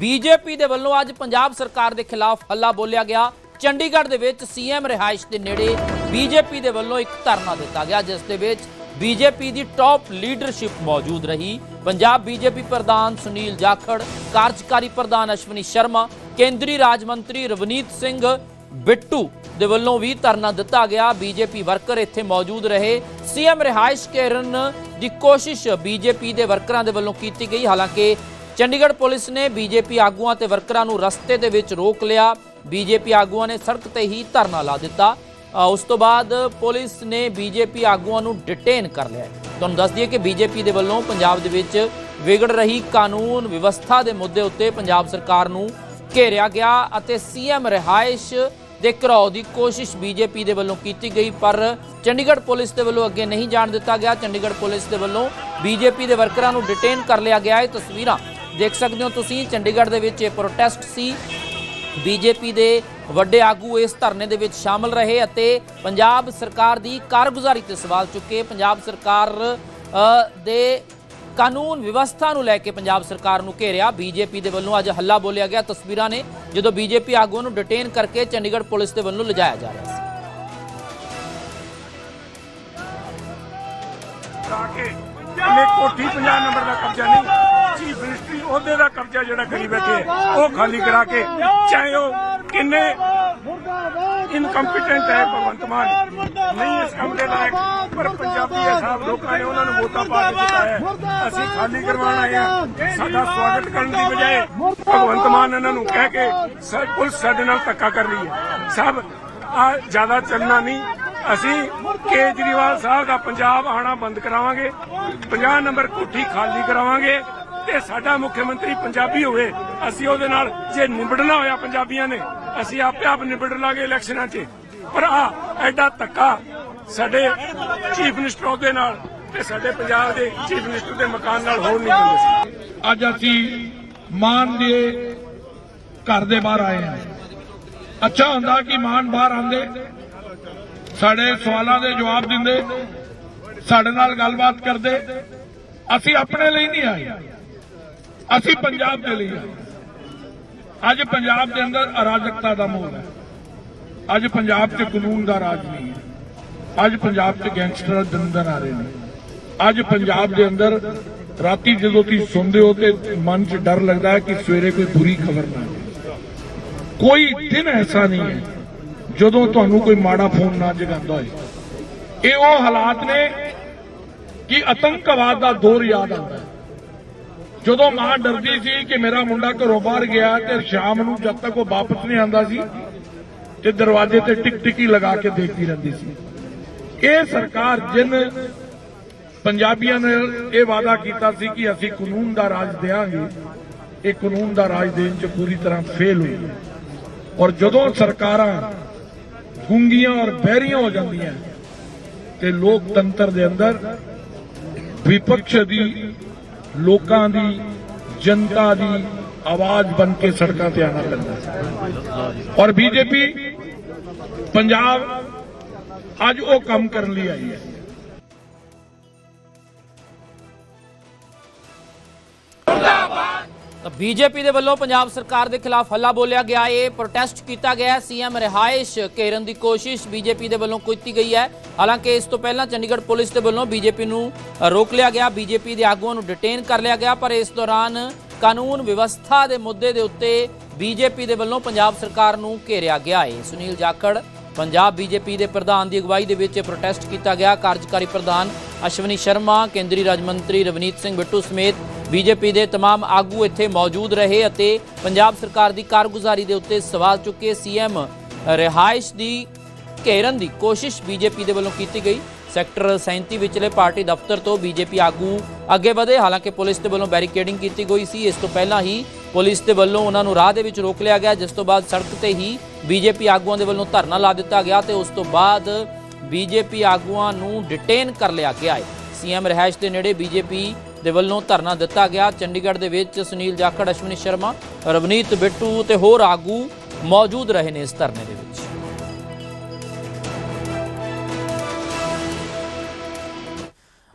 BJP ਦੇ ਵੱਲੋਂ ਅੱਜ ਪੰਜਾਬ ਸਰਕਾਰ ਦੇ ਖਿਲਾਫ ਹੱਲਾ ਬੋਲਿਆ ਗਿਆ। ਚੰਡੀਗੜ੍ਹ ਦੇ ਵਿੱਚ ਸੀਐਮ ਰਿਹਾਇਸ਼ ਦੇ ਨੇੜੇ ਬੀਜੇਪੀ ਦੇ ਵੱਲੋਂ ਇੱਕ ਧਰਨਾ ਦਿੱਤਾ ਗਿਆ, ਜਿਸ ਦੇ ਵਿੱਚ ਬੀਜੇਪੀ ਦੀ ਟੌਪ ਲੀਡਰਸ਼ਿਪ ਮੌਜੂਦ ਰਹੀ। ਪੰਜਾਬ ਬੀਜੇਪੀ ਪ੍ਰਧਾਨ ਸੁਨੀਲ ਜਾਖੜ, ਕਾਰਜਕਾਰੀ ਪ੍ਰਧਾਨ ਅਸ਼ਵਨੀ ਸ਼ਰਮਾ, ਕੇਂਦਰੀ ਰਾਜ ਮੰਤਰੀ ਰਵਨੀਤ ਸਿੰਘ ਬਿੱਟੂ ਦੇ ਵੱਲੋਂ ਵੀ ਧਰਨਾ ਦਿੱਤਾ ਗਿਆ। ਬੀਜੇਪੀ ਵਰਕਰ ਇੱਥੇ ਮੌਜੂਦ ਰਹੇ। ਸੀਐਮ ਰਿਹਾਇਸ਼ ਕੇਰਨ ਦੀ ਕੋਸ਼ਿਸ਼ ਬੀਜੇਪੀ ਦੇ ਵਰਕਰਾਂ ਦੇ ਵੱਲੋਂ ਕੀਤੀ ਗਈ। ਹਾਲਾਂਕਿ ਚੰਡੀਗੜ੍ਹ ਪੁਲਿਸ ਨੇ ਬੀਜੇਪੀ ਆਗੂਆਂ ਤੇ ਵਰਕਰਾਂ ਨੂੰ ਰਸਤੇ ਦੇ ਵਿੱਚ ਰੋਕ ਲਿਆ। ਬੀਜੇਪੀ ਆਗੂਆਂ ਨੇ ਸੜਕ ਤੇ ਹੀ ਧਰਨਾ ਲਾ ਦਿੱਤਾ। ਉਸ ਤੋਂ ਬਾਅਦ ਪੁਲਿਸ ਨੇ ਬੀਜੇਪੀ ਆਗੂਆਂ ਨੂੰ ਡਿਟੇਨ ਕਰ ਲਿਆ ਤੁਹਾਨੂੰ ਦੱਸ ਦਈਏ ਕਿ ਬੀਜੇਪੀ ਦੇ ਵੱਲੋਂ ਪੰਜਾਬ ਦੇ ਵਿੱਚ ਵਿਗੜ ਰਹੀ ਕਾਨੂੰਨ ਵਿਵਸਥਾ ਦੇ ਮੁੱਦੇ ਉੱਤੇ ਪੰਜਾਬ ਸਰਕਾਰ ਨੂੰ ਘੇਰਿਆ ਗਿਆ ਅਤੇ ਸੀਐਮ ਰਿਹਾਇਸ਼ ਦੇ ਘਰਾਓ ਦੀ ਕੋਸ਼ਿਸ਼ ਬੀਜੇਪੀ ਦੇ ਵੱਲੋਂ ਕੀਤੀ ਗਈ, ਪਰ ਚੰਡੀਗੜ੍ਹ ਪੁਲਿਸ ਦੇ ਵੱਲੋਂ ਅੱਗੇ ਨਹੀਂ ਜਾਣ ਦਿੱਤਾ ਗਿਆ। ਚੰਡੀਗੜ੍ਹ ਪੁਲਿਸ ਦੇ ਵੱਲੋਂ ਬੀਜੇਪੀ ਦੇ ਵਰਕਰਾਂ ਨੂੰ ਡਿਟੇਨ ਕਰ ਲਿਆ ਗਿਆ। ਇਹ ਤਸਵੀਰਾਂ ਦੇਖ ਸਕਦੇ ਹੋ ਤੁਸੀਂ, ਚੰਡੀਗੜ੍ਹ ਦੇ ਵਿੱਚ ਇਹ ਪ੍ਰੋਟੈਸਟ ਸੀ। ਬੀਜੇਪੀ ਦੇ ਵੱਡੇ ਆਗੂ ਇਸ ਧਰਨੇ ਦੇ ਵਿੱਚ ਸ਼ਾਮਲ ਰਹੇ ਅਤੇ ਪੰਜਾਬ ਸਰਕਾਰ ਦੀ ਕਾਰਗੁਜ਼ਾਰੀ ਤੇ ਸਵਾਲ ਚੁੱਕੇ। ਪੰਜਾਬ ਸਰਕਾਰ ਦੇ ਕਾਨੂੰਨ ਵਿਵਸਥਾ ਨੂੰ ਲੈ ਕੇ ਪੰਜਾਬ ਸਰਕਾਰ ਨੂੰ ਘੇਰਿਆ। ਬੀਜੇਪੀ ਦੇ ਵੱਲੋਂ ਅੱਜ ਹੱਲਾ ਬੋਲਿਆ ਗਿਆ। ਤਸਵੀਰਾਂ ਨੇ ਜਦੋਂ ਬੀਜੇਪੀ ਆਗੂਆਂ ਨੂੰ ਡਿਟੇਨ ਕਰਕੇ ਚੰਡੀਗੜ੍ਹ ਪੁਲਿਸ ਦੇ ਵੱਲੋਂ ਲਿਜਾਇਆ ਜਾ ਰਿਹਾ ਸੀ। ਕੋਠੀ 50 ਨੰਬਰ ਦਾ ਕਬਜ਼ਾ ਨਹੀਂ। ਚੀਫ ਮਿਨਿਸਟਰੀ ਉਹਦੇ ਦਾ ਕਬਜ਼ਾ ਜਿਹੜਾ ਕਰੀ ਬੈਠੇ। ਉਹ ਖਾਲੀ ਕਰਾ ਕੇ ਚਾਹੇ ਉਹ ਕਿੰਨੇ ਇਨਕੰਪੀਟੈਂਟ ਹੈ ਭਗਵੰਤ ਮਾਨ। ਨਹੀਂ ਇਸ ਕੰਮ ਦੇ ਲਾਇਕ ਪਰ ਪੰਜਾਬੀ ਹਿਸਾਬ ਲੋਕਾਂ ਨੇ ਉਹਨਾਂ ਨੂੰ ਵੋਟਾਂ ਪਾ ਕੇ ਜਿਤਾਇਆ ਅਸੀਂ ਖਾਲੀ ਕਰਵਾਉਣ ਆਏ ਆ ਸਾਡਾ ਸਵਾਗਤ ਕਰਨ ਦੀ ਬਜਾਏ ਭਗਵੰਤ ਮਾਨ ਇਹਨਾਂ ਨੂੰ ਕਹਿ ਕੇ ਪੁਲਿਸ ਸਾਡੇ ਨਾਲ ਧੱਕਾ ਕਰ ਰਹੀ ਹੈ। ਸਭ ਆ ਜ਼ਿਆਦਾ ਚੱਲਣਾ ਨਹੀਂ। ਅਸੀਂ ਕੇਜਰੀਵਾਲ ਸਾਹਿਬ ਦਾ ਪੰਜਾਬ ਆਣਾ ਬੰਦ ਕਰਾਵਾਂਗੇ। 50 ਨੰਬਰ ਕੋਠੀ ਖਾਲੀ ਕਰਾਵਾਂਗੇ। ਤੇ ਸਾਡਾ ਮੁੱਖ ਮੰਤਰੀ ਪੰਜਾਬੀ ਹੋਵੇ, ਅਸੀਂ ਉਹਦੇ ਨਾਲ ਜੇ ਨਿਬੜਨਾ ਹੋਇਆ ਪੰਜਾਬੀਆਂ ਨੇ, ਅਸੀਂ ਆਪੇ ਆਪ ਨਿਬੜ ਲਾਂਗੇ ਇਲੈਕਸ਼ਨਾਂ 'ਚ। ਪਰ ਆ, ਐਡਾ ਧੱਕਾ ਸਾਡੇ ਚੀਫ ਮਿਨਿਸਟਰ ਉਹਦੇ ਨਾਲ ਤੇ ਸਾਡੇ ਪੰਜਾਬ ਦੇ ਚੀਫ ਮਿਨਿਸਟਰ ਦੇ ਮਕਾਨ ਨਾਲ ਹੋਣ ਨਹੀਂ ਦਿੰਦੇ ਸੀ। ਅੱਜ ਅਸੀਂ ਮਾਨ ਦੇ ਘਰ ਦੇ ਬਾਹਰ ਆਏ ਹਾਂ। ਅੱਛਾ ਹੁੰਦਾ ਕਿ ਮਾਨ ਬਾਹਰ ਆਂਦੇ ਸਾਡੇ ਸਵਾਲਾਂ ਦੇ ਜਵਾਬ ਦਿੰਦੇ, ਸਾਡੇ ਨਾਲ ਗੱਲਬਾਤ ਕਰਦੇ, ਅਸੀਂ ਆਪਣੇ ਲਈ ਨਹੀਂ ਆਏ। ਅਸੀਂ ਪੰਜਾਬ ਦੇ ਲਈ ਆਏ ਅੱਜ ਪੰਜਾਬ ਦੇ ਅੰਦਰ ਅਰਾਜਕਤਾ ਦਾ ਮਾਹੌਲ ਹੈ। ਅੱਜ ਪੰਜਾਬ 'ਚ ਕਾਨੂੰਨ ਦਾ ਰਾਜ ਨਹੀਂ ਹੈ। ਅੱਜ ਪੰਜਾਬ 'ਚ ਗੈਂਗਸਟਰ ਦੰਦਨ ਆ ਰਹੇ ਨੇ। ਅੱਜ ਪੰਜਾਬ ਦੇ ਅੰਦਰ ਰਾਤੀ ਜਦੋਂ ਤੁਸੀਂ ਸੁਣਦੇ ਹੋ ਤੇ ਮਨ 'ਚ ਡਰ ਲੱਗਦਾ ਹੈ ਕਿ ਸਵੇਰੇ ਕੋਈ ਬੁਰੀ ਖਬਰ ਨਾ ਆਵੇ। ਕੋਈ ਦਿਨ ਐਸਾ ਨਹੀਂ ਹੈ ਜਦੋਂ ਤੁਹਾਨੂੰ ਕੋਈ ਮਾੜਾ ਫੋਨ ਨਾ ਜਗਾਉਂਦਾ ਹੋਏ। ਇਹ ਉਹ ਹਾਲਾਤ ਨੇ ਕਿ ਆਤੰਕਵਾਦ ਦਾ ਦੌਰ ਯਾਦ ਆਉਂਦਾ ਜਦੋਂ ਮਾਂ ਡਰਦੀ ਸੀ ਕਿ ਮੇਰਾ ਮੁੰਡਾ ਘਰੋਂ ਬਾਹਰ ਗਿਆ ਤੇ ਸ਼ਾਮ ਨੂੰ ਜਦ ਤੱਕ ਉਹ ਵਾਪਸ ਨਹੀਂ ਆਂਦਾ ਸੀ, ਤੇ ਦਰਵਾਜ਼ੇ ਤੇ ਟਿਕ ਟਿਕੀ ਲਗਾ ਕੇ ਦੇਖਦੀ ਰਹਿੰਦੀ ਸੀ। ਇਹ ਸਰਕਾਰ ਜਿਨ ਪੰਜਾਬੀਆਂ ਨੇ ਇਹ ਵਾਅਦਾ ਕੀਤਾ ਸੀ ਕਿ ਅਸੀਂ ਕਾਨੂੰਨ ਦਾ ਰਾਜ ਦੇਵਾਂਗੇ ਇਹ ਕਾਨੂੰਨ ਦਾ ਰਾਜ ਦੇਣ ਚ ਪੂਰੀ ਤਰ੍ਹਾਂ ਫੇਲ ਹੋਈ ਔਰ ਜਦੋਂ ਸਰਕਾਰਾਂ ਗੁੰਗੀਆਂ ਔਰ ਬਹਿਰੀਆਂ ਹੋ ਜਾਂਦੀਆਂ, ਤੇ ਲੋਕਤੰਤਰ ਦੇ ਅੰਦਰ ਵਿਪਕਸ਼ ਦੀ ਲੋਕਾਂ ਦੀ, ਜਨਤਾ ਦੀ ਆਵਾਜ਼ ਬਣ ਕੇ ਸੜਕਾਂ ਤੇ ਆਣਾ ਪੈਂਦਾ ਔਰ ਬੀਜੇਪੀ, ਪੰਜਾਬ ਅੱਜ ਉਹ ਕੰਮ ਕਰਨ ਲਈ ਆਈ ਹੈ। ਤਾਂ ਬੀਜੇਪੀ ਦੇ ਵੱਲੋਂ ਪੰਜਾਬ ਸਰਕਾਰ ਦੇ ਖਿਲਾਫ ਹੱਲਾ ਬੋਲਿਆ ਗਿਆ, ਇਹ ਪ੍ਰੋਟੈਸਟ ਕੀਤਾ ਗਿਆ ਸੀਐਮ ਰਿਹਾਇਸ਼ ਘੇਰਨ ਦੀ ਕੋਸ਼ਿਸ਼ ਬੀਜੇਪੀ ਦੇ ਵੱਲੋਂ ਕੀਤੀ ਗਈ ਹੈ। ਹਾਲਾਂਕਿ ਇਸ ਤੋਂ ਪਹਿਲਾਂ ਚੰਡੀਗੜ੍ਹ ਪੁਲਿਸ ਦੇ ਵੱਲੋਂ ਬੀਜੇਪੀ ਨੂੰ ਰੋਕ ਲਿਆ ਗਿਆ। ਬੀਜੇਪੀ ਦੇ ਆਗੂਆਂ ਨੂੰ ਡਿਟੇਨ ਕਰ ਲਿਆ ਗਿਆ, ਪਰ ਇਸ ਦੌਰਾਨ ਕਾਨੂੰਨ ਵਿਵਸਥਾ ਦੇ ਮੁੱਦੇ ਦੇ ਉੱਤੇ ਬੀਜੇਪੀ ਦੇ ਵੱਲੋਂ ਪੰਜਾਬ ਸਰਕਾਰ ਨੂੰ ਘੇਰਿਆ ਗਿਆ ਹੈ। ਸੁਨੀਲ ਜਾਖੜ, ਪੰਜਾਬ ਬੀਜੇਪੀ ਦੇ ਪ੍ਰਧਾਨ ਦੀ ਅਗਵਾਈ ਦੇ ਵਿੱਚ ਪ੍ਰੋਟੈਸਟ ਕੀਤਾ ਗਿਆ। ਕਾਰਜਕਾਰੀ ਪ੍ਰਧਾਨ ਅਸ਼ਵਨੀ ਸ਼ਰਮਾ, ਕੇਂਦਰੀ ਰਾਜ ਮੰਤਰੀ ਰਵਨੀਤ ਸਿੰਘ ਬਿੱਟੂ ਸਮੇਤ ਬੀਜੇਪੀ ਦੇ तमाम ਆਗੂ ਇੱਥੇ ਮੌਜੂਦ ਰਹੇ ਅਤੇ ਪੰਜਾਬ ਸਰਕਾਰ ਦੀ ਕਾਰਗੁਜ਼ਾਰੀ ਦੇ ਉੱਤੇ ਸਵਾਲ ਚੁੱਕੇ ਸੀਐਮ ਰਿਹਾਇਸ਼ ਦੀ ਘੇਰਨ ਦੀ ਕੋਸ਼ਿਸ਼ ਬੀਜੇਪੀ ਦੇ ਵੱਲੋਂ ਕੀਤੀ ਗਈ ਸੈਕਟਰ 37 ਵਿਚਲੇ ਪਾਰਟੀ ਦਫ਼ਤਰ ਤੋਂ ਬੀਜੇਪੀ ਆਗੂ ਅੱਗੇ ਵਧੇ ਹਾਲਾਂਕਿ ਪੁਲਿਸ ਦੇ ਵੱਲੋਂ ਬੈਰੀਕੇਡਿੰਗ ਕੀਤੀ ਗਈ ਸੀ ਇਸ ਤੋਂ ਪਹਿਲਾਂ ਹੀ ਪੁਲਿਸ ਦੇ ਵੱਲੋਂ ਉਹਨਾਂ ਨੂੰ ਰਾਹ ਦੇ ਵਿੱਚ ਰੋਕ ਲਿਆ ਗਿਆ ਜਿਸ ਤੋਂ ਬਾਅਦ ਸੜਕ ਤੇ ਹੀ ਬੀਜੇਪੀ ਆਗੂਆਂ ਦੇ ਵੱਲੋਂ ਧਰਨਾ ਲਾ ਦਿੱਤਾ ਗਿਆ ਤੇ ਉਸ ਤੋਂ ਬਾਅਦ ਬੀਜੇਪੀ ਆਗੂਆਂ ਨੂੰ ਡਿਟੇਨ ਕਰ ਲਿਆ ਗਿਆ ਹੈ ਸੀਐਮ ਰਿਹਾਇਸ਼ ਦੇ ਨੇੜੇ ਬੀਜੇਪੀ ਦੇ ਵੱਲੋਂ ਧਰਨਾ ਦਿੱਤਾ ਗਿਆ। ਚੰਡੀਗੜ੍ਹ ਦੇ ਵਿੱਚ ਸੁਨੀਲ ਜਾਖੜ, ਅਸ਼ਵਨੀ ਸ਼ਰਮਾ, ਰਵਨੀਤ ਬਿੱਟੂ ਤੇ ਹੋਰ ਆਗੂ ਮੌਜੂਦ ਰਹੇ ਨੇ ਇਸ ਧਰਨੇ ਦੇ ਵਿੱਚ।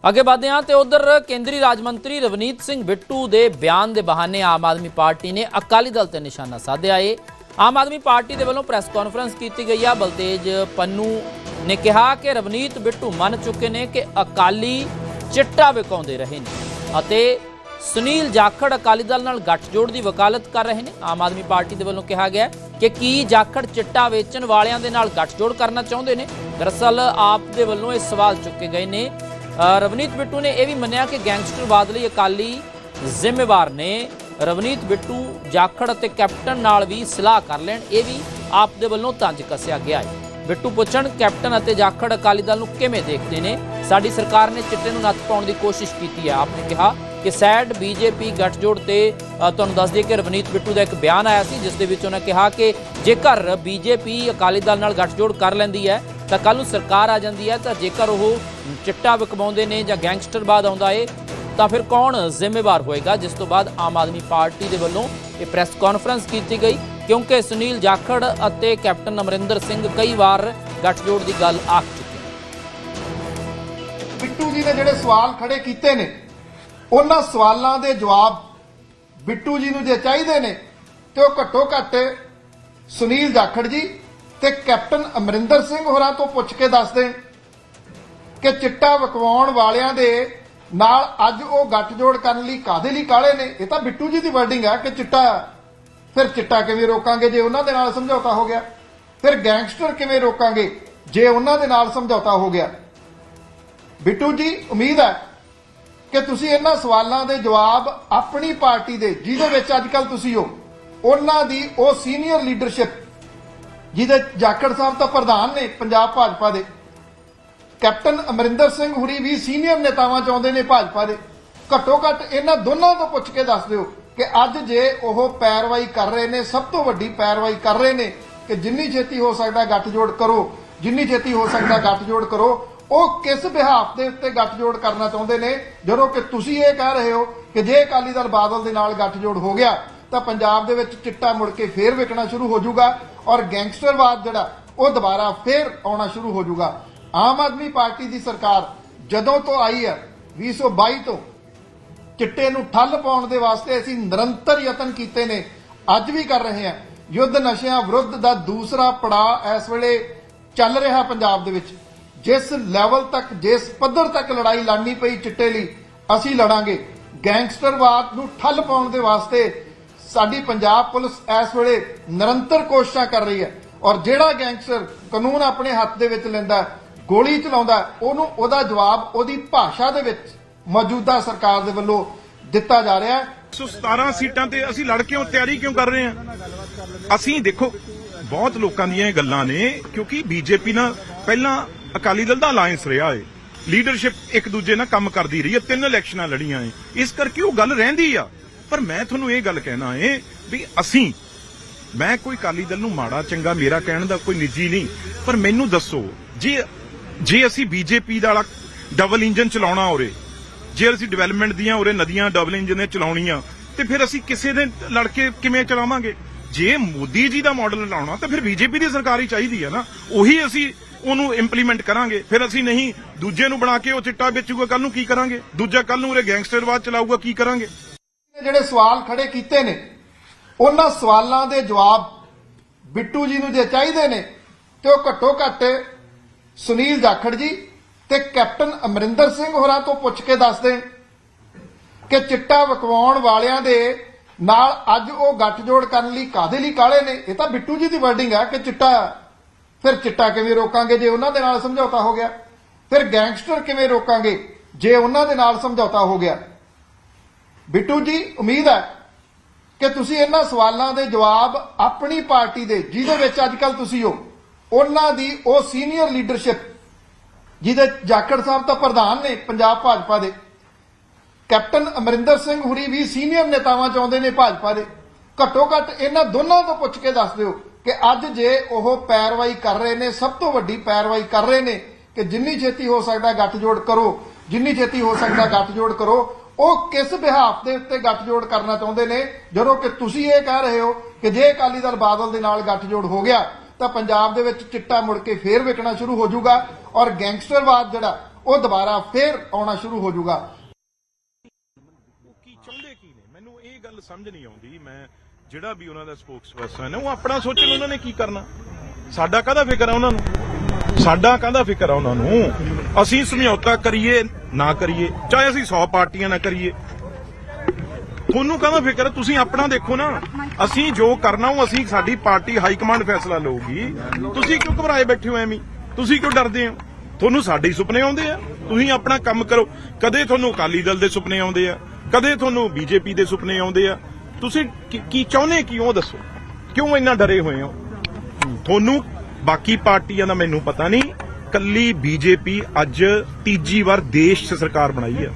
ਅੱਗੇ ਵਧਦੇ ਹਾਂ ਤੇ ਉਧਰ ਕੇਂਦਰੀ ਰਾਜ ਮੰਤਰੀ ਰਵਨੀਤ ਸਿੰਘ ਬਿੱਟੂ ਦੇ ਬਿਆਨ ਦੇ ਬਹਾਨੇ ਆਮ ਆਦਮੀ ਪਾਰਟੀ ਨੇ ਅਕਾਲੀ ਦਲ ਤੇ ਨਿਸ਼ਾਨਾ ਸਾਧਿਆ ਏ। ਆਮ ਆਦਮੀ ਪਾਰਟੀ ਦੇ ਵੱਲੋਂ ਪ੍ਰੈਸ ਕਾਨਫਰੰਸ ਕੀਤੀ ਗਈ ਆ। ਬਲਤੇਜ ਪੰਨੂ ਨੇ ਕਿਹਾ ਕਿ ਰਵਨੀਤ ਬਿੱਟੂ ਮੰਨ ਚੁੱਕੇ ਨੇ ਕਿ ਅਕਾਲੀ ਚਿੱਟਾ ਵਿਕਾਉਂਦੇ ਰਹੇ ਨੇ। ਅਤੇ ਸੁਨੀਲ ਜਾਖੜ ਅਕਾਲੀ ਦਲ ਨਾਲ ਗੱਠਜੋੜ ਦੀ ਵਕਾਲਤ ਕਰ ਰਹੇ ਨੇ। ਆਮ ਆਦਮੀ ਪਾਰਟੀ ਦੇ ਵੱਲੋਂ ਕਿਹਾ ਗਿਆ ਕਿ ਕੀ ਜਾਖੜ ਚਿੱਟਾ ਵੇਚਣ ਵਾਲਿਆਂ ਦੇ ਨਾਲ ਗੱਠਜੋੜ ਕਰਨਾ ਚਾਹੁੰਦੇ ਨੇ? ਦਰਅਸਲ ਆਪ ਦੇ ਵੱਲੋਂ ਇਹ ਸਵਾਲ ਚੁੱਕੇ ਗਏ ਨੇ। ਰਵਨੀਤ ਬਿੱਟੂ ਨੇ ਇਹ ਵੀ ਮੰਨਿਆ ਕਿ ਗੈਂਗਸਟਰਵਾਦ ਲਈ ਅਕਾਲੀ ਜ਼ਿੰਮੇਵਾਰ ਨੇ। ਰਵਨੀਤ ਬਿੱਟੂ ਜਾਖੜ ਅਤੇ ਕੈਪਟਨ ਨਾਲ ਵੀ ਸਲਾਹ ਕਰ ਲੈਣ, ਇਹ ਵੀ ਆਪ ਦੇ ਵੱਲੋਂ ਤੰਜ ਕੱਸਿਆ ਗਿਆ ਹੈ। ਬਿੱਟੂ ਪੁੱਛਣ, ਕੈਪਟਨ ਅਤੇ ਜਾਖੜ ਅਕਾਲੀ ਦਲ ਨੂੰ ਕਿਵੇਂ ਦੇਖਦੇ ਨੇ? ਸਾਡੀ ਸਰਕਾਰ ਨੇ ਚਿੱਟੇ ਨੂੰ ਨੱਥ ਪਾਉਣ ਦੀ ਕੋਸ਼ਿਸ਼ ਕੀਤੀ ਹੈ। ਆਪਨੇ ਕਿਹਾ ਕਿ ਸੈਡ ਬੀਜੇਪੀ ਗੱਠਜੋੜ ਤੇ ਤੁਹਾਨੂੰ ਦੱਸ ਦਈਏ ਕਿ ਰਵਨੀਤ ਬਿੱਟੂ ਦਾ ਇੱਕ ਬਿਆਨ ਆਇਆ ਸੀ, ਜਿਸ ਦੇ ਵਿੱਚ ਉਹਨਾਂ ਕਿਹਾ ਕਿ ਜੇਕਰ ਬੀਜੇਪੀ ਅਕਾਲੀ ਦਲ ਨਾਲ ਗੱਠਜੋੜ ਕਰ ਲੈਂਦੀ ਹੈ, ਤਾਂ ਕੱਲ ਨੂੰ ਸਰਕਾਰ ਆ ਜਾਂਦੀ ਹੈ, ਤਾਂ ਜੇਕਰ ਉਹ ਚਿੱਟਾ ਵਿਕਵਾਉਂਦੇ ਨੇ ਜਾਂ ਗੈਂਗਸਟਰਵਾਦ ਆਉਂਦਾ ਏ, ਤਾਂ ਫਿਰ ਕੌਣ ਜ਼ਿੰਮੇਵਾਰ ਹੋਏਗਾ? ਜਿਸ ਤੋਂ ਬਾਅਦ ਆਮ ਆਦਮੀ ਪਾਰਟੀ ਦੇ ਵੱਲੋਂ ਇਹ ਪ੍ਰੈਸ ਕਾਨਫਰੰਸ ਕੀਤੀ ਗਈ। ਕਿਉਂਕਿ ਸੁਨੀਲ ਜਾਖੜ ਅਤੇ ਕੈਪਟਨ ਅਮਰਿੰਦਰ ਸਿੰਘ ਕਈ ਵਾਰ ਗੱਠਜੋੜ ਦੀ ਗੱਲ ਆਖ ਚੁੱਕੇ ਬਿੱਟੂ ਜੀ ਨੇ ਜਿਹੜੇ ਸਵਾਲ ਖੜੇ ਕੀਤੇ ਨੇ, ਉਹਨਾਂ ਸਵਾਲਾਂ ਦੇ ਜਵਾਬ ਬਿੱਟੂ ਜੀ ਨੂੰ ਜੇ ਚਾਹੀਦੇ ਨੇ, ਤੇ ਉਹ ਘੱਟੋ ਘੱਟ ਸੁਨੀਲ ਜਾਖੜ ਜੀ ਤੇ ਕੈਪਟਨ ਅਮਰਿੰਦਰ ਸਿੰਘ ਹੋਰਾਂ ਤੋਂ ਪੁੱਛ ਕੇ ਦੱਸ ਦੇਣ ਕਿ ਚਿੱਟਾ ਵਕਵਾਉਣ ਵਾਲਿਆਂ ਦੇ ਨਾਲ ਅੱਜ ਉਹ ਗੱਠਜੋੜ ਕਰਨ ਲਈ ਕਾਦੇ ਲਈ ਕਾਲੇ ਨੇ। ਇਹ ਤਾਂ ਬਿੱਟੂ ਜੀ ਦੀ ਵਰਡਿੰਗ ਆ ਕਿ ਚਿੱਟਾ ਫਿਰ ਚਿੱਟਾ ਕਿਵੇਂ ਰੋਕਾਂਗੇ ਜੇ ਉਹਨਾਂ ਦੇ ਨਾਲ ਸਮਝੌਤਾ ਹੋ ਗਿਆ? ਫਿਰ ਗੈਂਗਸਟਰ ਕਿਵੇਂ ਰੋਕਾਂਗੇ ਜੇ ਉਹਨਾਂ ਦੇ ਨਾਲ ਸਮਝੌਤਾ ਹੋ ਗਿਆ? ਬਿੱਟੂ ਜੀ, ਉਮੀਦ ਹੈ ਕਿ ਤੁਸੀਂ ਇਹਨਾਂ ਸਵਾਲਾਂ ਦੇ ਜਵਾਬ ਆਪਣੀ ਪਾਰਟੀ ਦੇ, ਜਿਹਦੇ ਵਿੱਚ ਅੱਜ ਕੱਲ ਤੁਸੀਂ ਹੋ, ਉਹਨਾਂ ਦੀ ਉਹ ਸੀਨੀਅਰ ਲੀਡਰਸ਼ਿਪ, ਜਿਹਦੇ ਜਾਖੜ ਸਾਹਿਬ ਤਾਂ ਪ੍ਰਧਾਨ ਨੇ ਪੰਜਾਬ ਭਾਜਪਾ ਦੇ, ਕੈਪਟਨ ਅਮਰਿੰਦਰ ਸਿੰਘ ਹੁਰੀ ਵੀ ਸੀਨੀਅਰ ਨੇਤਾਵਾਂ ਚਾਹੁੰਦੇ ਨੇ ਭਾਜਪਾ ਦੇ। ਘੱਟੋ ਘੱਟ ਇਹਨਾਂ ਦੋਨਾਂ ਤੋਂ ਪੁੱਛ ਕੇ ਦੱਸ ਦਿਓ ਕਿ ਅੱਜ ਜੇ ਉਹ ਪੈਰਵਾਈ ਕਰ ਰਹੇ ਨੇ, ਸਭ ਤੋਂ ਵੱਡੀ ਪੈਰਵਾਈ ਕਰ ਰਹੇ ਨੇ ਕਿ ਜਿੰਨੀ ਛੇਤੀ ਹੋ ਸਕਦਾ ਗੱਠਜੋੜ ਕਰੋ, ਜਿੰਨੀ ਛੇਤੀ ਹੋ ਸਕਦਾ ਗੱਠਜੋੜ ਕਰੋ, ਉਹ ਕਿਸ ਬਿਹਾਫ ਦੇ ਉੱਤੇ ਗੱਠਜੋੜ ਕਰਨਾ ਚਾਹੁੰਦੇ ਨੇ? ਜਦੋਂ ਕਿ ਤੁਸੀਂ ਇਹ ਕਹਿ ਰਹੇ ਹੋ ਕਿ ਜੇ ਅਕਾਲੀ ਦਲ ਬਾਦਲ ਦੇ ਨਾਲ ਗੱਠਜੋੜ ਹੋ ਗਿਆ, ਤਾਂ ਪੰਜਾਬ ਦੇ ਵਿੱਚ ਚਿੱਟਾ ਮੁੜ ਕੇ ਫੇਰ ਵਿਕਣਾ ਸ਼ੁਰੂ ਹੋ ਜਾਊਗਾ ਔਰ ਗੈਂਗਸਟਰਵਾਦ ਜਿਹੜਾ, ਉਹ ਦੁਬਾਰਾ ਫੇਰ ਆਉਣਾ ਸ਼ੁਰੂ ਹੋ ਜਾਊਗਾ। ਆਮ ਆਦਮੀ ਪਾਰਟੀ ਦੀ ਸਰਕਾਰ ਜਦੋਂ ਤੋਂ ਆਈ ਹੈ 2022 ਤੋਂ ਚਿੱਟੇ ਨੂੰ ਠੱਲ ਪਾਉਣ ਦੇ ਵਾਸਤੇ ਅਸੀਂ ਨਿਰੰਤਰ ਯਤਨ ਕੀਤੇ ਨੇ, ਅੱਜ ਵੀ ਕਰ ਰਹੇ ਹਾਂ। ਯੁੱਧ ਨਸ਼ਿਆਂ ਵਿਰੁੱਧ ਦਾ ਦੂਸਰਾ ਪੜਾਅ ਇਸ ਵੇਲੇ ਚੱਲ ਰਿਹਾ ਪੰਜਾਬ ਦੇ ਵਿੱਚ। ਜਿਸ ਲੈਵਲ ਤੱਕ, ਜਿਸ ਪੱਧਰ ਤੱਕ ਲੜਾਈ ਲੜਨੀ ਪਈ ਚਿੱਟੇ ਲਈ, ਅਸੀਂ ਲੜਾਂਗੇ। ਗੈਂਗਸਟਰਵਾਦ ਨੂੰ ਠੱਲ ਪਾਉਣ ਦੇ ਵਾਸਤੇ ਸਾਡੀ ਪੰਜਾਬ ਪੁਲਿਸ ਇਸ ਵੇਲੇ ਨਿਰੰਤਰ ਕੋਸ਼ਿਸ਼ਾਂ ਕਰ ਰਹੀ ਹੈ। ਔਰ ਜਿਹੜਾ ਗੈਂਗਸਟਰ ਕਾਨੂੰਨ ਆਪਣੇ ਹੱਥ ਦੇ ਵਿੱਚ ਲੈਂਦਾ, ਗੋਲੀ ਚਲਾਉਂਦਾ, ਉਹਨੂੰ ਉਹਦਾ ਜਵਾਬ ਉਹਦੀ ਭਾਸ਼ਾ ਦੇ ਵਿੱਚ ਮੌਜੂਦਾ ਸਰਕਾਰ ਦੇ ਵੱਲੋਂ ਦਿੱਤਾ ਜਾ ਰਿਹਾ ਹੈ। 117 ਸੀਟਾਂ ਤੇ ਅਸੀਂ ਲੜ ਕਿਉਂ ਤਿਆਰੀ ਕਿਉਂ ਕਰ ਰਹੇ ਹਾਂ? ਅਸੀਂ ਦੇਖੋ, ਬਹੁਤ ਲੋਕਾਂ ਦੀਆਂ ਇਹ ਗੱਲਾਂ ਨੇ, ਕਿਉਂਕਿ ਬੀਜੇਪੀ ਨਾਲ ਪਹਿਲਾਂ ਅਕਾਲੀ ਦਲ ਦਾ ਅਲਾਈਅੰਸ ਰਿਹਾ ਏ। ਲੀਡਰਸ਼ਿਪ ਇੱਕ ਦੂਜੇ ਨਾਲ ਕੰਮ ਕਰਦੀ ਰਹੀ ਹੈ, ਤਿੰਨ ਇਲੈਕਸ਼ਨਾਂ ਲੜੀਆਂ ਏ। ਇਸ ਕਰਕੇ ਉਹ ਗੱਲ ਰਹਿੰਦੀ ਆ। ਪਰ ਮੈਂ ਤੁਹਾਨੂੰ ਇਹ ਗੱਲ ਕਹਿਣਾ ਏ ਵੀ ਅਸੀਂ, ਮੈਂ ਕੋਈ ਅਕਾਲੀ ਦਲ ਨੂੰ ਮਾੜਾ, ਚੰਗਾ, ਮੇਰਾ ਕਹਿਣ ਦਾ ਕੋਈ ਨਿੱਜੀ ਨਹੀਂ, ਪਰ ਮੈਨੂੰ ਦੱਸੋ, ਜੇ ਜੇ ਅਸੀਂ ਬੀਜੇਪੀ ਦਾ ਡਬਲ ਇੰਜਨ ਚਲਾਉਣਾ ਉਰੇ ਜੇ ਅਸੀਂ ਡਿਵੈਲਪਮੈਂਟ ਦੀਆਂ ਉਰੇ ਨਦੀਆਂ ਡਬਲ ਇੰਜਨ ਨੇ ਚਲਾਉਣੀਆਂ, ਤੇ ਫਿਰ ਅਸੀਂ ਕਿਸੇ ਦੇ ਲੜ ਕੇ ਕਿਵੇਂ ਚਲਾਵਾਂਗੇ? ਜੇ ਮੋਦੀ ਜੀ ਦਾ ਮਾਡਲ ਲਾਉਣਾ, ਤਾਂ ਫਿਰ ਬੀਜੇਪੀ ਦੀ ਸਰਕਾਰ ਹੀ ਚਾਹੀਦੀ ਹੈ ਨਾ। ਉਹੀ ਅਸੀਂ ਉਹਨੂੰ ਇੰਪਲੀਮੈਂਟ ਕਰਾਂਗੇ। ਫਿਰ ਅਸੀਂ ਨਹੀਂ, ਦੂਜੇ ਨੂੰ ਬਣਾ ਕੇ ਉਹ ਚਿੱਟਾ ਵੇਚੂਗਾ ਕੱਲ ਨੂੰ ਕੀ ਕਰਾਂਗੇ? ਦੂਜਾ ਕੱਲ ਨੂੰ ਉਰੇ ਗੈਂਗਸਟਰਵਾਦ ਚਲਾਊਗਾ, ਕੀ ਕਰਾਂਗੇ? ਜਿਹੜੇ ਸਵਾਲ ਖੜੇ ਕੀਤੇ ਨੇ, ਉਹਨਾਂ ਸਵਾਲਾਂ ਦੇ ਜਵਾਬ ਬਿੱਟੂ ਜੀ ਨੂੰ ਜੇ ਚਾਹੀਦੇ ਨੇ, ਤੇ ਉਹ ਘੱਟੋ ਘੱਟ ਸੁਨੀਲ ਜਾਖੜ ਜੀ ਤੇ ਕੈਪਟਨ ਅਮਰਿੰਦਰ ਸਿੰਘ ਹੋਰਾਂ ਤੋਂ ਪੁੱਛ ਕੇ ਦੱਸ ਦੇਣ ਕਿ ਚਿੱਟਾ ਵਕਵਾਉਣ ਵਾਲਿਆਂ ਦੇ ਨਾਲ ਅੱਜ ਉਹ ਗੱਠਜੋੜ ਕਰਨ ਲਈ ਕਾਦੇ ਲਈ ਕਾਲੇ ਨੇ? ਇਹ ਤਾਂ ਬਿੱਟੂ ਜੀ ਦੀ ਵਰਡਿੰਗ ਆ ਕਿ ਚਿੱਟਾ ਫਿਰ ਚਿੱਟਾ ਕਿਵੇਂ ਰੋਕਾਂਗੇ ਜੇ ਉਹਨਾਂ ਦੇ ਨਾਲ ਸਮਝੌਤਾ ਹੋ ਗਿਆ? ਫਿਰ ਗੈਂਗਸਟਰ ਕਿਵੇਂ ਰੋਕਾਂਗੇ ਜੇ ਉਹਨਾਂ ਦੇ ਨਾਲ ਸਮਝੌਤਾ ਹੋ ਗਿਆ? ਬਿੱਟੂ ਜੀ, ਉਮੀਦ ਹੈ ਕਿ ਤੁਸੀਂ ਇਹਨਾਂ ਸਵਾਲਾਂ ਦੇ ਜਵਾਬ ਆਪਣੀ ਪਾਰਟੀ ਦੇ, ਜਿਹਦੇ ਵਿੱਚ ਅੱਜ ਕੱਲ ਤੁਸੀਂ ਹੋ, ਉਹਨਾਂ ਦੀ ਉਹ ਸੀਨੀਅਰ ਲੀਡਰਸ਼ਿਪ ਜਿਹਦੇ ਜਾਖੜ ਸਾਹਿਬ ਤਾਂ ਪ੍ਰਧਾਨ ਨੇ, ਪੰਜਾਬ ਭਾਜਪਾ ਦੇ। ਕੈਪਟਨ ਅਮਰਿੰਦਰ ਸਿੰਘ ਹੁਰੀ ਵੀ ਸੀਨੀਅਰ ਨੇਤਾਵਾਂ ਚਾਹੁੰਦੇ ਨੇ ਭਾਜਪਾ ਦੇ। ਘੱਟੋ ਘੱਟ ਇਹਨਾਂ ਦੋਨਾਂ ਤੋਂ ਪੁੱਛ ਕੇ ਦੱਸ ਦਿਓ ਕਿ ਅੱਜ ਜੇ ਉਹ ਪੈਰਵਾਈ ਕਰ ਰਹੇ ਨੇ, ਸਭ ਤੋਂ ਵੱਡੀ ਪੈਰਵਾਈ ਕਰ ਰਹੇ ਨੇ ਕਿ ਜਿੰਨੀ ਛੇਤੀ ਹੋ ਸਕਦਾ ਗੱਠਜੋੜ ਕਰੋ, ਜਿੰਨੀ ਛੇਤੀ ਹੋ ਸਕਦਾ ਗੱਠਜੋੜ ਕਰੋ, ਉਹ ਕਿਸ ਬਿਹਾਫ ਦੇ ਉੱਤੇ ਗੱਠਜੋੜ ਕਰਨਾ ਚਾਹੁੰਦੇ ਨੇ? ਜਦੋਂ ਕਿ ਤੁਸੀਂ ਇਹ ਕਹਿ ਰਹੇ ਹੋ ਕਿ ਜੇ ਅਕਾਲੀ ਦਲ ਬਾਦਲ ਦੇ ਨਾਲ ਗੱਠਜੋੜ ਹੋ ਗਿਆ, ਤਾਂ ਪੰਜਾਬ ਦੇ ਵਿੱਚ ਚਿੱਟਾ ਮੁੜ ਕੇ ਫੇਰ ਵਿਕਣਾ ਸ਼ੁਰੂ ਹੋ ਜਾਊਗਾ। ਔਰ ਗੈਂਗਸਟਰਵਾਦ ਜਿਹੜਾ, ਉਹ ਦੁਬਾਰਾ ਫੇਰ ਆਉਣਾ ਸ਼ੁਰੂ ਹੋ ਜਾਊਗਾ। ਕੀ ਚਾਹੁੰਦੇ ਕੀ ਨੇ? ਮੈਨੂੰ ਇਹ ਗੱਲ ਸਮਝ ਨਹੀਂ ਆਉਂਦੀ। ਮੈਂ ਜਿਹੜਾ ਵੀ ਉਹਨਾਂ ਦਾ ਸਪੋਕਸਪਰਸਨ ਹੈ, ਉਹ ਆਪਣਾ ਸੋਚਣ ਉਹਨਾਂ ਨੇ ਕੀ ਕਰਨਾ? ਸਾਡਾ ਕਾਹਦਾ ਫਿਕਰ ਹੈ ਉਹਨਾਂ ਨੂੰ? ਸਾਡਾ ਕਾਹਦਾ ਫਿਕਰ ਹੈ ਉਹਨਾਂ ਨੂੰ? ਅਸੀਂ ਸਮਝੌਤਾ ਕਰੀਏ, ਨਾ ਕਰੀਏ, ਚਾਹੇ ਅਸੀਂ 100 ਪਾਰਟੀਆਂ ਨਾ ਕਰੀਏ। ਤੁਹਾਨੂੰ ਕਾਹਦਾ ਫਿਕਰ ਤੁਸੀਂ ਆਪਣਾ ਦੇਖੋ ਨਾ। ਅਸੀਂ ਜੋ ਕਰਨਾ, ਉਹ ਅਸੀਂ ਸਾਡੀ ਪਾਰਟੀ ਹਾਈ ਕਮਾਂਡ ਫੈਸਲਾ ਲਊਗੀ। ਤੁਸੀਂ ਕਿਉਂ ਘਬਰਾਏ ਬੈਠੇ ਹੋ ਐਵੇਂ? ਤੁਸੀਂ ਕਿਉਂ ਡਰਦੇ ਹੋ? ਤੁਹਾਨੂੰ ਸਾਡੇ ਹੀ ਸੁਪਨੇ ਆਉਂਦੇ ਆ। ਤੁਸੀਂ ਆਪਣਾ ਕੰਮ ਕਰੋ। ਕਦੇ ਤੁਹਾਨੂੰ ਅਕਾਲੀ ਦਲ ਦੇ ਸੁਪਨੇ ਆਉਂਦੇ ਆ। ਕਦੇ ਤੁਹਾਨੂੰ ਬੀਜੇਪੀ ਦੇ ਸੁਪਨੇ ਆਉਂਦੇ ਆ। ਤੁਸੀਂ ਕੀ- ਚਾਹੁੰਦੇ ਕੀ ਉਹ ਦੱਸੋ? ਕਿਉਂ ਇੰਨਾ ਡਰੇ ਹੋਏ ਹੋ? ਤੁਹਾਨੂੰ ਬਾਕੀ ਪਾਰਟੀਆਂ ਦਾ ਮੈਨੂੰ ਪਤਾ ਨਹੀਂ। ਕੱਲੀ ਬੀਜੇਪੀ ਅੱਜ ਤੀਜੀ ਵਾਰ ਦੇਸ਼ 'ਚ ਸਰਕਾਰ ਬਣਾਈ ਆ।